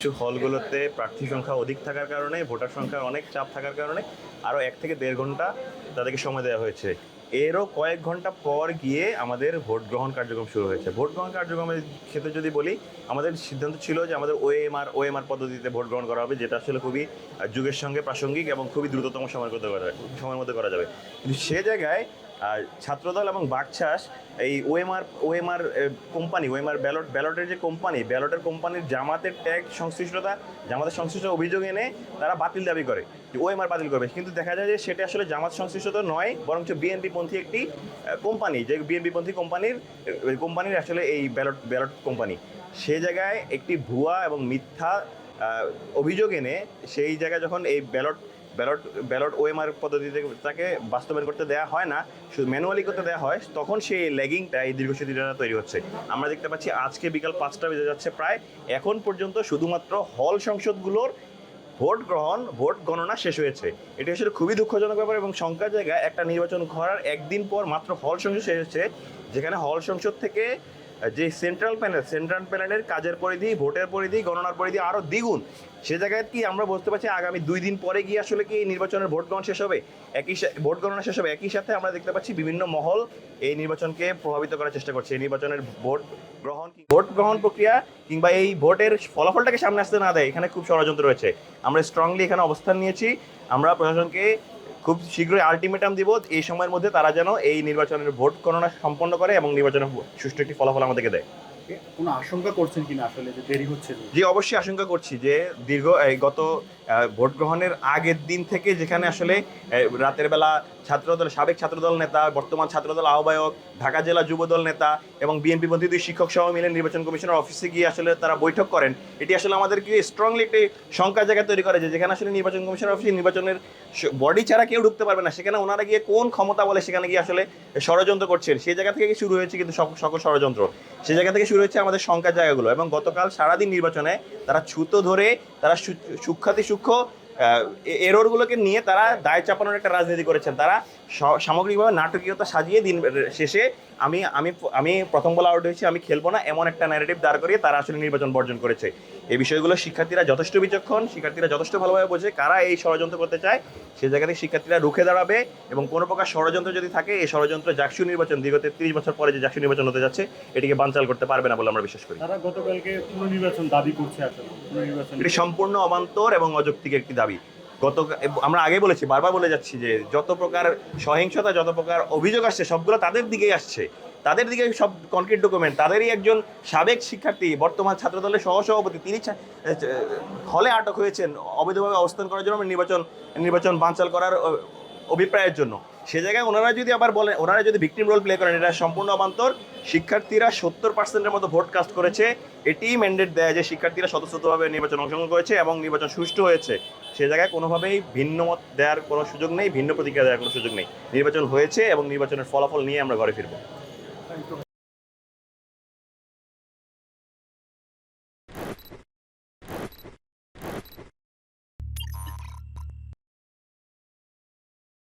কিছু হলগুলোতে প্রার্থী সংখ্যা অধিক থাকার কারণে, ভোটার সংখ্যার অনেক চাপ থাকার কারণে আরও এক থেকে দেড় ঘণ্টা তাদেরকে সময় দেওয়া হয়েছে। এরও কয়েক ঘণ্টা পর গিয়ে আমাদের ভোট গ্রহণ কার্যক্রম শুরু হয়েছে। ভোট গ্রহণ কার্যক্রমের ক্ষেত্রে যদি বলি, আমাদের সিদ্ধান্ত ছিল যে আমাদের ওএমআর ওএমআর পদ্ধতিতে ভোট গ্রহণ করা হবে, যেটা আসলে খুবই যুগের সঙ্গে প্রাসঙ্গিক এবং খুবই দ্রুততম সময়ের মধ্যে করা সময়ের মধ্যে করা যাবে। কিন্তু সে জায়গায় আর ছাত্রদল এবং বাকছাস এই OMR OMR company, OMR ballot, ব্যালটের যে কোম্পানি, ব্যালটের কোম্পানির জামাতের ট্যাগ সংশ্লিষ্টতা, জামাতের সংশ্লিষ্ট অভিযোগ এনে তারা বাতিল দাবি করে ওএমআর বাতিল করবে। কিন্তু দেখা যায় যে সেটা আসলে জামাত সংশ্লিষ্টতা নয়, বরঞ্চ বিএনপি পন্থী একটি কোম্পানি, যে বিএনপি পন্থী কোম্পানির কোম্পানির আসলে এই ব্যালট ব্যালট কোম্পানি। সে জায়গায় একটি ভুয়া এবং মিথ্যা অভিযোগ এনে সেই জায়গায় যখন এই ব্যালট ব্যালট ব্যালট ওএমআর পদ্ধতিতে তাকে বাস্তবায়ন করতে দেওয়া হয় না, শুধু ম্যানুয়ালি করতে দেওয়া হয়, তখন সেই ল্যাগিংটা এই দীর্ঘসূত্রটা তৈরি হচ্ছে। আমরা দেখতে পাচ্ছি আজকে বিকাল পাঁচটা বেজে যাচ্ছে প্রায়। এখন পর্যন্ত শুধুমাত্র হল সংসদগুলোর ভোট গ্রহণ, ভোট গণনা শেষ হয়েছে। এটি আসলে খুবই দুঃখজনক ব্যাপার এবং সংখ্যার জায়গায় একটা নির্বাচন করার একদিন পর মাত্র হল সংসদ শেষ হচ্ছে যেখানে হল সংসদ থেকে যে সেন্ট্রাল প্যানেল সেন্ট্রাল প্যানেলের কাজের পরিধি, ভোটের পরিধি, গণনার পরিধি আরও দ্বিগুণ। সে জায়গায় কি আমরা বুঝতে পারছি আগামী দুই দিন পরে গিয়ে আসলে কি এই নির্বাচনের ভোট গ্রহণ শেষ হবে? একই ভোট গণনা শেষ হবে। একই সাথে আমরা দেখতে পাচ্ছি বিভিন্ন মহল এই নির্বাচনকে প্রভাবিত করার চেষ্টা করছে। এই নির্বাচনের ভোট গ্রহণ ভোট গ্রহণ প্রক্রিয়া কিংবা এই ভোটের ফলাফলটাকে সামনে আসতে না দেয়, এখানে খুব ষড়যন্ত্র রয়েছে। আমরা স্ট্রংলি এখানে অবস্থান নিয়েছি। আমরা প্রশাসনকে খুব শীঘ্রই আলটিমেটাম দিব এই সময়ের মধ্যে তারা যেন এই নির্বাচনের ভোট গণনা সম্পন্ন করে এবং নির্বাচনের সুষ্ঠু একটি ফলাফল আমাদেরকে দেয়। কোনো আশঙ্কা করছেন কিনা আসলে যে দেরি হচ্ছে? জি, অবশ্যই আশঙ্কা করছি যে দীর্ঘ, এই গত ভোট গ্রহণের আগের দিন থেকে যেখানে আসলে রাতের বেলা ছাত্রদল, সাবেক ছাত্রদল নেতা, বর্তমান ছাত্রদল আহ্বায়ক, ঢাকা জেলা যুবদল নেতা এবং বিএনপি পন্থী দুই শিক্ষক সহ মিলে নির্বাচন কমিশনের অফিসে গিয়ে আসলে তারা বৈঠক করেন। এটি আসলে আমাদেরকে স্ট্রংলি একটি শঙ্কা জায়গা তৈরি করে যে যেখানে আসলে নির্বাচন কমিশনের অফিসে নির্বাচনের বডি ছাড়া কেউ ঢুকতে পারবে না। সেখানে ওনারা গিয়ে কোন ক্ষমতা বলে সেখানে গিয়ে আসলে ষড়যন্ত্র করছেন, সেই জায়গা থেকে শুরু হয়েছে কিন্তু সক- সকল ষড়যন্ত্র? সেই জায়গা থেকে শুরু হচ্ছে আমাদের শঙ্কার জায়গাগুলো এবং গতকাল সারাদিন নির্বাচনে তারা ছুতো ধরে তারা সু- সূক্ষাতি সূক্ষ্ম এরোরগুলোকে নিয়ে তারা দায় চাপানোর একটা রাজনীতি করেছেন। তারা সামগ্রিকভাবে নাটকীয়তা সাজিয়ে দিন শেষে আমি আমি আমি প্রথম বলা আউট হয়েছি আমি খেলব না এমন একটা ন্যারেটিভ দাঁড় করিয়ে তারা আসলে নির্বাচন বর্জন করেছে। এই বিষয়গুলো শিক্ষার্থীরা যথেষ্ট বিচক্ষণ শিক্ষার্থীরা যথেষ্ট ভালোভাবে বোঝে কারা এই ষড়যন্ত্র করতে চায়। সেই জায়গা থেকে শিক্ষার্থীরা রুখে দাঁড়াবে এবং কোনো প্রকার ষড়যন্ত্র যদি থাকে এই ষড়যন্ত্র জাকসু নির্বাচন দীর্ঘ তেত্রিশ বছর পরে যে জাকসু নির্বাচন হতে যাচ্ছে এটিকে বানচাল করতে পারবে না বলে আমরা বিশ্বাস করি। তারা গতকালকে পুনর্নির্বাচন দাবি করছে আসলে পুনর্নির্বাচন এটি সম্পূর্ণ অবান্তর এবং অযৌক্তিক একটি দাবি। গত আমরা আগে বলেছি, বারবার বলে যাচ্ছি যে যত প্রকার সহিংসতা, যত প্রকার অভিযোগ আসছে, সবগুলো তাদের দিকেই আসছে। তাদের দিকে সব কনক্রিট ডকুমেন্ট তাদেরই একজন সাবেক শিক্ষার্থী, বর্তমান ছাত্রদলের সহসভাপতি, তিনি হলে আটক হয়েছেন। অবৈধভাবে অবস্থান করার জন্য নির্বাচন নির্বাচন বাঞ্চাল করার অভিপ্রায়ের জন্য। সে জায়গায় ওনারা যদি আবার বলেন ওনারা যদি ভিকটিম রোল প্লে করেন, এটা সম্পূর্ণ অবান্তর। শিক্ষার্থীরা সত্তর পার্সেন্টের মতো ভোট কাস্ট করেছে। এটিই ম্যান্ডেট দেয় যে শিক্ষার্থীরা স্বতঃস্ফূর্তভাবে নির্বাচন অংশগ্রহণ করেছে এবং নির্বাচন সুষ্ঠু হয়েছে। সে জায়গায় কোনোভাবেই ভিন্ন মত দেওয়ার কোনো সুযোগ নেই, ভিন্ন প্রতিক্রিয়া দেওয়ার কোনো সুযোগ নেই। নির্বাচন হয়েছে এবং নির্বাচনের ফলাফল নিয়ে আমরা ঘরে ফিরবো।